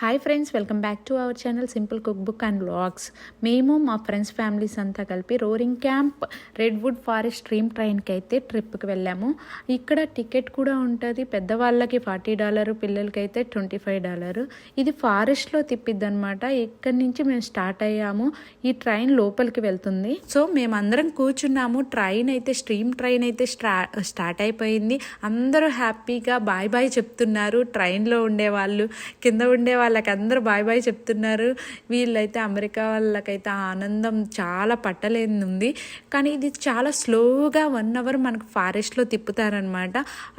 Hi friends welcome back to our channel simple cookbook and vlogs మేము మా friends families అంతా కలిపి roaring camp redwood forest steam ట్రైన్కి అయితే ట్రిప్కి వెళ్ళాము. ఇక్కడ టికెట్ కూడా ఉంటుంది. పెద్దవాళ్ళకి ఫార్టీ డాలరు పిల్లలకి అయితే ట్వంటీ ఫైవ్ డాలరు. ఇది ఫారెస్ట్లో తిప్పిద్ది అనమాట ఇక్కడి నుంచి మేము స్టార్ట్ అయ్యాము. ఈ ట్రైన్ లోపలికి వెళ్తుంది. సో మేమందరం కూర్చున్నాము. ట్రైన్ అయితే స్ట్రీమ్ ట్రైన్ అయితే స్టా స్టార్ట్ అయిపోయింది. అందరూ హ్యాపీగా బాయ్ బాయ్ చెప్తున్నారు. ట్రైన్లో ఉండే వాళ్ళు కింద ఉండే వాళ్ళకి అందరూ బాయ్ బాయ్ చెప్తున్నారు. వీళ్ళైతే అమెరికా వాళ్ళకైతే ఆనందం చాలా పట్టలేని ఉంది కానీ ఇది చాలా స్లోగా వన్ అవర్ మనకు ఫారెస్ట్లో తిప్పుతారనమాట.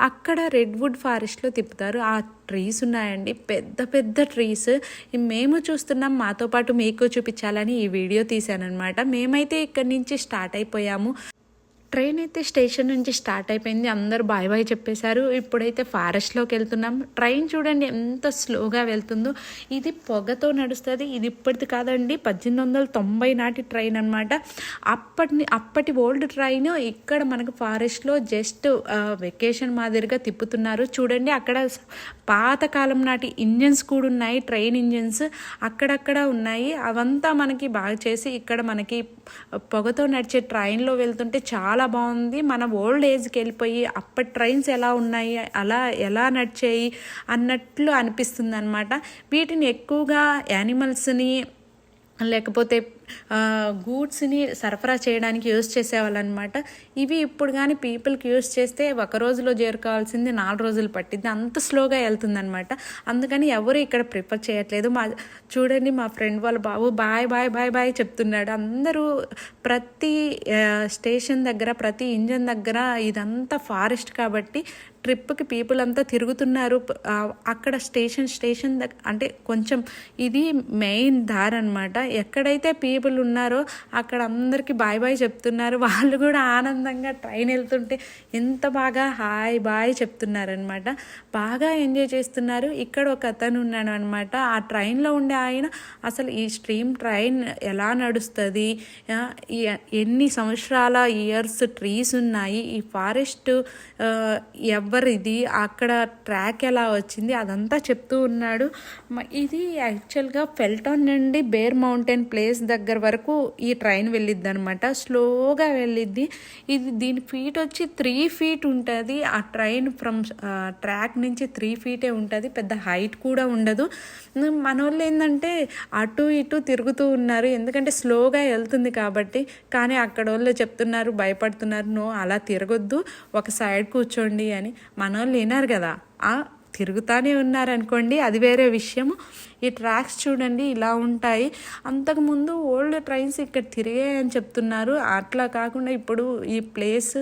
అక్కడ రెడ్వుడ్ ఫారెస్ట్లో తిప్పుతారు. ఆ ట్రీస్ ఉన్నాయండి. పెద్ద పెద్ద ట్రీస్. మేము చూస్తున్నాం. మాతో పాటు మీకు చూపించాలని ఈ వీడియో తీశానమాట మేమైతే ఇక్కడి నుంచి స్టార్ట్ అయిపోయాము. ట్రైన్ అయితే స్టేషన్ నుంచి స్టార్ట్ అయిపోయింది. అందరూ బాయ్ బాయ్ చెప్పేశారు. ఇప్పుడైతే ఫారెస్ట్లోకి వెళ్తున్నాం. ట్రైన్ చూడండి ఎంత స్లోగా వెళ్తుందో. ఇది పొగతో నడుస్తుంది. ఇది ఇప్పటిది కాదండి. పద్దెనిమిది వందల తొంభై నాటి ట్రైన్ అనమాట అప్పటి అప్పటి ఓల్డ్ ట్రైన్ ఇక్కడ మనకు ఫారెస్ట్లో జస్ట్ వెకేషన్ మాదిరిగా తిప్పుతున్నారు. చూడండి అక్కడ పాతకాలం నాటి ఇంజన్స్ కూడా ఉన్నాయి. ట్రైన్ ఇంజన్స్ అక్కడక్కడ ఉన్నాయి. అవంతా మనకి బాగా చేసి ఇక్కడ మనకి పొగతో నడిచే ట్రైన్లో వెళ్తుంటే చాలా చాలా బాగుంది. మన ఓల్డ్ ఏజ్కి వెళ్ళిపోయి అప్పటి ట్రైన్స్ ఎలా ఉన్నాయి అలా ఎలా నడిచాయి అన్నట్లు అనిపిస్తుంది అనమాట వీటిని ఎక్కువగా యానిమల్స్ని లేకపోతే గూడ్స్ని సరఫరా చేయడానికి యూజ్ చేసేవాళ్ళనమాట. ఇవి ఇప్పుడు కానీ పీపుల్కి యూజ్ చేస్తే ఒక రోజులో చేరుకోవాల్సింది నాలుగు రోజులు పట్టింది అంత స్లోగా వెళ్తుందనమాట. అందుకని ఎవరు ఇక్కడ ప్రిఫర్ చేయట్లేదు. మా చూడండి మా ఫ్రెండ్ వాళ్ళ బాబు బాయ్ బాయ్ బాయ్ బాయ్ చెప్తున్నాడు. అందరూ ప్రతి స్టేషన్ దగ్గర ప్రతి ఇంజన్ దగ్గర ఇదంతా ఫారెస్ట్ కాబట్టి ట్రిప్కి పీపుల్ అంతా తిరుగుతున్నారు. అక్కడ స్టేషన్ స్టేషన్ అంటే కొంచెం ఇది మెయిన్ దారి అనమాట ఎక్కడైతే పీపుల్ ఉన్నారో అక్కడ అందరికీ బాయ్ బాయ్ చెప్తున్నారు. వాళ్ళు కూడా ఆనందంగా ట్రైన్ వెళ్తుంటే ఎంత బాగా హాయ్ బాయ్ చెప్తున్నారనమాట బాగా ఎంజాయ్ చేస్తున్నారు. ఇక్కడ ఒక అతను ఉన్నాడు అనమాట ఆ ట్రైన్లో ఉండే ఆయన అసలు ఈ స్ట్రీమ్ ట్రైన్ ఎలా నడుస్తుంది? ఎన్ని సంవత్సరాల ఇయర్స్ ట్రీస్ ఉన్నాయి? ఈ ఫారెస్ట్ ఎవరిది? అక్కడ ట్రాక్ ఎలా వచ్చింది? అదంతా చెప్తూ ఉన్నాడు. ఇది యాక్చువల్గా ఫెల్టాన్ నుండి బేర్ మౌంటైన్ ప్లేస్ దగ్గర దగ్గర వరకు ఈ ట్రైన్ వెళ్ళిద్ది అనమాట స్లోగా వెళ్ళిద్ది. ఇది దీని ఫీట్ వచ్చి త్రీ ఫీట్ ఉంటుంది. ఆ ట్రైన్ ఫ్రమ్ ట్రాక్ నుంచి త్రీ ఫీటే ఉంటుంది. పెద్ద హైట్ కూడా ఉండదు. మన వాళ్ళు ఏంటంటే అటు ఇటు తిరుగుతూ ఉన్నారు. ఎందుకంటే స్లోగా వెళ్తుంది కాబట్టి. కానీ అక్కడ వాళ్ళు చెప్తున్నారు భయపడుతున్నారు నో అలా తిరగొద్దు. ఒక సైడ్ కూర్చోండి అని. మన వాళ్ళు విన్నారు కదా తిరుగుతూనే ఉన్నారనుకోండి అది వేరే విషయం ఈ ట్రాక్స్ చూడండి ఇలా ఉంటాయి. అంతకుముందు ఓల్డ్ ట్రైన్స్ ఇక్కడ తిరిగాయని చెప్తున్నారు. అట్లా కాకుండా ఇప్పుడు ఈ ప్లేస్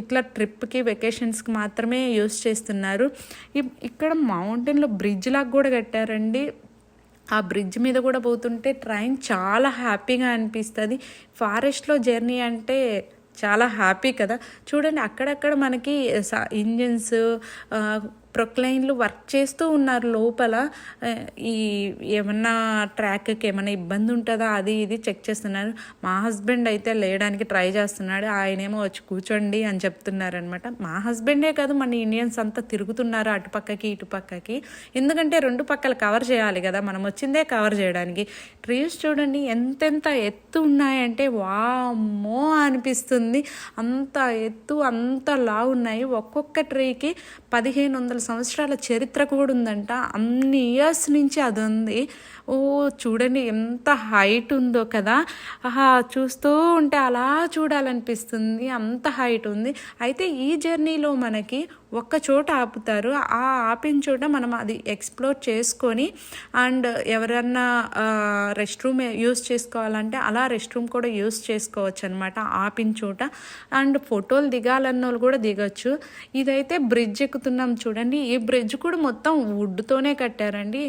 ఇట్లా ట్రిప్కి వెకేషన్స్కి మాత్రమే యూస్ చేస్తున్నారు. ఇక్కడ మౌంటైన్లో బ్రిడ్జ్ లాగా కూడా కట్టారండి. ఆ బ్రిడ్జ్ మీద కూడా పోతుంటే ట్రైన్ చాలా హ్యాపీగా అనిపిస్తుంది. ఫారెస్ట్లో జర్నీ అంటే చాలా హ్యాపీ కదా. చూడండి అక్కడక్కడ మనకి ఇంజన్స్ ప్రొక్లైన్లు వర్క్ చేస్తూ ఉన్నారు లోపల. ఈ ఏమన్నా ట్రాక్కి ఏమైనా ఇబ్బంది ఉంటుందా? అది ఇది చెక్ చేస్తున్నారు. మా హస్బెండ్ అయితే లేయడానికి ట్రై చేస్తున్నాడు. ఆయనేమో వచ్చి కూర్చోండి అని చెప్తున్నారు అనమాట మా హస్బెండే కాదు మన ఇండియన్స్ అంతా తిరుగుతున్నారు అటుపక్కకి ఇటుపక్కకి ఎందుకంటే రెండు పక్కలు కవర్ చేయాలి కదా మనం వచ్చిందే కవర్ చేయడానికి. ట్రీస్ చూడండి ఎంతెంత ఎత్తు ఉన్నాయంటే వామ్మో అనిపిస్తుంది. అంత ఎత్తు అంత లా ఉన్నాయి. ఒక్కొక్క ట్రీకి పదిహేను వందల సంవత్సరాల చరిత్ర కూడా ఉందంట. అన్ని ఇయర్స్ నుంచి అది ఉంది. ఓ చూడండి ఎంత హైట్ ఉందో కదా. ఆహా చూస్తూ ఉంటే అలా చూడాలనిపిస్తుంది. అంత హైట్ ఉంది. అయితే ఈ జర్నీలో మనకి ఒక్క చోట ఆపుతారు. ఆ ఆపిన చోట మనం అది ఎక్స్ప్లోర్ చేసుకొని అండ్ ఎవరన్నా రెస్ట్ రూమ్ యూస్ చేసుకోవాలంటే అలా రెస్ట్ రూమ్ కూడా యూస్ చేసుకోవచ్చు అనమాట ఆపిన చోట. అండ్ ఫోటోలు దిగాలన్న వాళ్ళు కూడా దిగచ్చు. ఇదైతే బ్రిడ్జ్ ఎక్కుతున్నాం చూడండి. ఈ బ్రిడ్జ్ కూడా మొత్తం వుడ్తోనే కట్టారండి.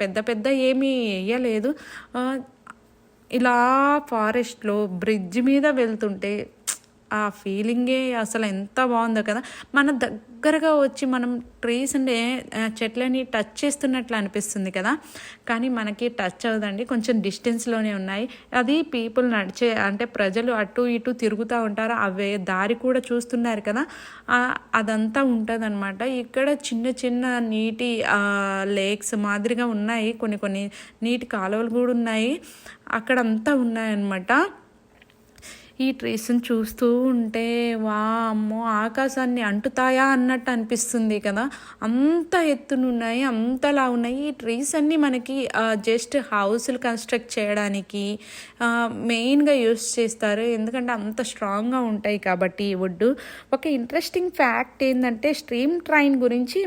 పెద్ద పెద్ద ఏమీ వేయలేదు ఇలా ఫారెస్ట్లో బ్రిడ్జ్ మీద వెళ్తుంటే ఆ ఫీలింగే అసలు ఎంత బాగుందో కదా. మన దగ్గరగా వచ్చి మనం ట్రీస్ అంటే చెట్లని టచ్ చేస్తున్నట్లు అనిపిస్తుంది కదా. కానీ మనకి టచ్ అవ్వదండి. కొంచెం డిస్టెన్స్లోనే ఉన్నాయి. అది పీపుల్ నడిచే అంటే ప్రజలు అటు ఇటు తిరుగుతూ ఉంటారు. అవే దారి కూడా చూస్తున్నారు కదా. అదంతా ఉంటుందన్నమాట. ఇక్కడ చిన్న చిన్న నీటి లేక్స్ మాదిరిగా ఉన్నాయి. కొన్ని కొన్ని నీటి కాలువలు కూడా ఉన్నాయి. అక్కడంతా ఉన్నాయన్నమాట. ఈ ట్రీస్ని చూస్తూ ఉంటే వా అమ్మో ఆకాశాన్ని అంటుతాయా అన్నట్టు అనిపిస్తుంది కదా. అంత ఎత్తునున్నాయి అంతలా ఉన్నాయి. ఈ ట్రీస్ అన్నీ మనకి జస్ట్ హౌస్లు కన్స్ట్రక్ట్ చేయడానికి మెయిన్గా యూస్ చేస్తారు. ఎందుకంటే అంత స్ట్రాంగ్గా ఉంటాయి కాబట్టి ఈ వుడ్ ఒక ఇంట్రెస్టింగ్ ఫ్యాక్ట్ ఏంటంటే స్ట్రీమ్ ట్రైన్ గురించి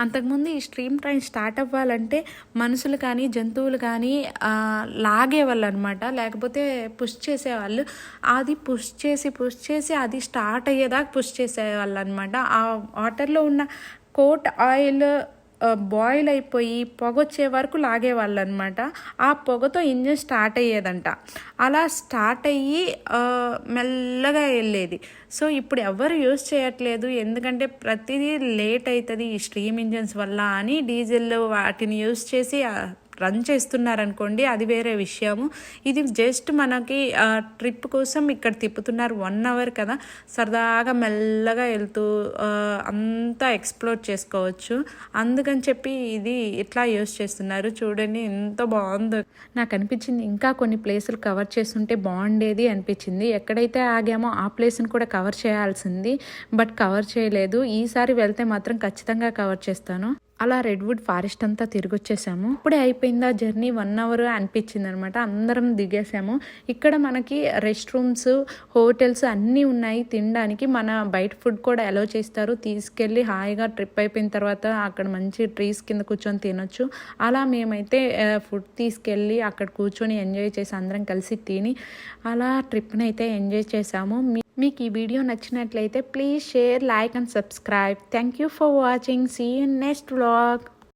అంతకుముందు ఈ స్ట్రీమ్ ట్రైన్ స్టార్ట్ అవ్వాలంటే మనుషులు కానీ జంతువులు కానీ లాగేవాళ్ళు అనమాట లేకపోతే పుష్ చేసేవాళ్ళు. అది పుష్ చేసి పుష్ చేసి అది స్టార్ట్ అయ్యేదాకా పుష్ చేసేవాళ్ళు అనమాట ఆ వాటర్లో ఉన్న కోట్ ఆయిల్ బాయిల్ అయిపోయి పొగ వచ్చే వరకు లాగేవాళ్ళు అనమాట ఆ పొగతో ఇంజిన్ స్టార్ట్ అయ్యేదంట. అలా స్టార్ట్ అయ్యి మెల్లగా వెళ్ళేది. సో ఇప్పుడు ఎవరు యూజ్ చేయట్లేదు. ఎందుకంటే ప్రతిదీ లేట్ అవుతుంది ఈ స్ట్రీమ్ ఇంజిన్స్ వల్ల అని డీజిల్ వాటిని యూస్ చేసి రన్ చేస్తున్నారనుకోండి అది వేరే విషయము. ఇది జస్ట్ మనకి ట్రిప్ కోసం ఇక్కడ తిప్పుతున్నారు వన్ అవర్ కదా. సరదాగా మెల్లగా వెళ్తూ అంతా ఎక్స్ప్లోర్ చేసుకోవచ్చు. అందుకని చెప్పి ఇది ఇట్లా యూస్ చేస్తున్నారు. చూడండి ఎంత బాగుందో. నాకు అనిపించింది ఇంకా కొన్ని ప్లేసులు కవర్ చేస్తుంటే బాగుండేది అనిపించింది. ఎక్కడైతే ఆగామో ఆ ప్లేస్ని కూడా కవర్ చేయాల్సింది. బట్ కవర్ చేయలేదు. ఈసారి వెళ్తే మాత్రం ఖచ్చితంగా కవర్ చేస్తాను. అలా రెడ్వుడ్ ఫారెస్ట్ అంతా తిరిగి వచ్చేసాము ఇప్పుడే అయిపోయిందా జర్నీ వన్ అవర్ అనిపించింది అనమాట అందరం దిగేసాము. ఇక్కడ మనకి రెస్ట్ రూమ్స్ హోటల్స్ అన్నీ ఉన్నాయి తినడానికి. మన బయట ఫుడ్ కూడా అలో చేస్తారు. తీసుకెళ్ళి హాయిగా ట్రిప్ అయిపోయిన తర్వాత అక్కడ మంచి ట్రీస్ కింద కూర్చొని తినొచ్చు. అలా మేమైతే ఫుడ్ తీసుకెళ్ళి అక్కడ కూర్చొని ఎంజాయ్ చేసి అందరం కలిసి తిని అలా ట్రిప్ని అయితే ఎంజాయ్ చేసాము. మీ మీకు ఈ వీడియో నచ్చినట్లయితే please share like and subscribe. Thank you for watching see you next vlog